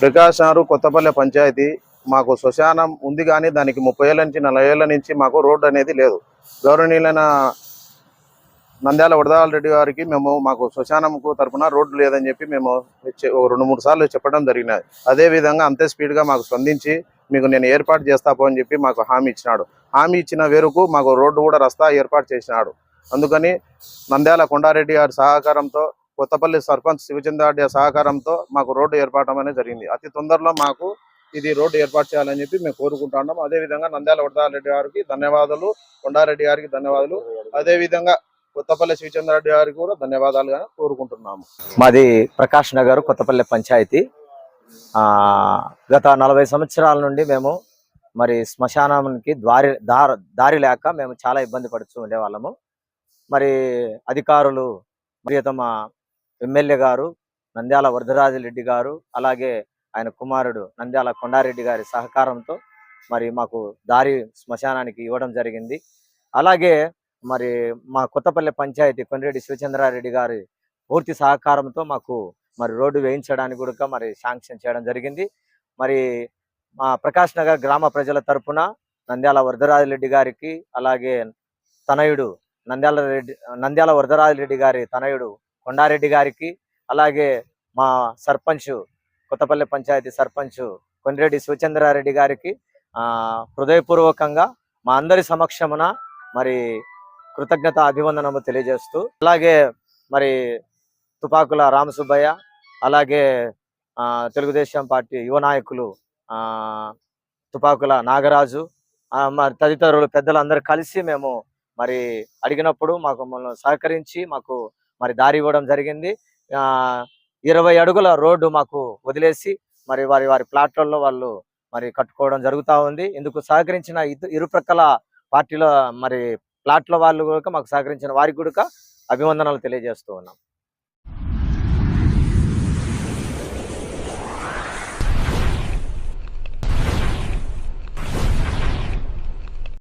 ప్రకాష్ నగర్ కొత్తపల్లె పంచాయతీ మాకు శ్మశానం ఉంది కానీ దానికి ముప్పై ఏళ్ళ నుంచి నలభై ఏళ్ళ నుంచి మాకు రోడ్డు అనేది లేదు. గౌరవనీయులైన నంద్యాల వరదాల రెడ్డి గారికి మేము మాకు శ్మశానంకు తరపున రోడ్డు లేదని చెప్పి మేము చె- ఓ రెండు మూడు సార్లు చెప్పడం జరిగినది అదే విధంగా అంతే స్పీడ్గా మాకు స్పందించి మీకు నేను ఏర్పాటు చేస్తాపో అని చెప్పి మాకు హామీ ఇచ్చినాడు. హామీ ఇచ్చిన వేరుకు మాకు రోడ్డు కూడా రస్తా ఏర్పాటు చేసినాడు. అందుకని నంద్యాల కొండారెడ్డి గారి సహకారంతో కొత్తపల్లి సర్పంచ్ శివచంద్రారెడ్డి సహకారంతో మాకు రోడ్డు ఏర్పాటం అనేది జరిగింది. అతి తొందరలో మాకు ఇది రోడ్డు ఏర్పాటు చేయాలని చెప్పి మేము కోరుకుంటున్నాం అదే విధంగా నంద్యాల వరదారెడ్డి గారికి ధన్యవాదాలు కొండారెడ్డి గారికి ధన్యవాదాలు. అదేవిధంగా కొత్తపల్లి శివచంద్రారెడ్డి గారికి కూడా ధన్యవాదాలుగా కోరుకుంటున్నాము. మాది ప్రకాష్ నగర్ కొత్తపల్లి పంచాయతీ. గత నలభై సంవత్సరాల నుండి మేము మరి శ్మశానానికి దారి దారి దారి లేక మేము చాలా ఇబ్బంది పడుతూ ఉండేవాళ్ళము. మరి అధికారులు ప్రియతమ ఎమ్మెల్యే గారు నంద్యాల వరదరాజరెడ్డి గారు అలాగే ఆయన కుమారుడు నంద్యాల కొండారెడ్డి గారి సహకారంతో మరి మాకు దారి శ్మశానానికి ఇవ్వడం జరిగింది. అలాగే మరి మా కొత్తపల్లి పంచాయతీ కొండ్రెడ్డి శివచంద్రారెడ్డి గారి పూర్తి సహకారంతో మాకు మరి రోడ్డు వేయించడానికి కూడా మరి శాంక్షన్ చేయడం జరిగింది. మరి మా ప్రకాష్ నగర్ గ్రామ ప్రజల తరఫున నంద్యాల వరదరాజరెడ్డి గారికి అలాగే తనయుడు నంద్యాల రెడ్డి నంద్యాల వరదరాజరెడ్డి గారి తనయుడు కొండారెడ్డి గారికి అలాగే మా సర్పంచ్ కొత్తపల్లి పంచాయతీ సర్పంచ్ కొండ్రెడ్డి శివచంద్రారెడ్డి గారికి హృదయపూర్వకంగా మా అందరి సమక్షమున మరి కృతజ్ఞత అభివందనము తెలియజేస్తూ అలాగే మరి తుపాకుల రామసుబ్బయ్య అలాగే తెలుగుదేశం పార్టీ యువ నాయకులు తుపాకుల నాగరాజు మరి తదితరులు పెద్దలందరూ కలిసి మేము మరి అడిగినప్పుడు మాకు మమ్మల్ని సహకరించి మాకు మరి దారి ఇవ్వడం జరిగింది. ఆ ఇరవై అడుగుల రోడ్డు మాకు వదిలేసి మరి వారి వారి ప్లాట్లలో వాళ్ళు మరి కట్టుకోవడం జరుగుతూ ఉంది. ఇందుకు సహకరించిన ఇరు ఇరుప్రక్కల పార్టీల మరి ప్లాట్ల వాళ్ళు కూడా మాకు సహకరించిన వారికి కూడా అభివందనలు తెలియజేస్తూ ఉన్నాం.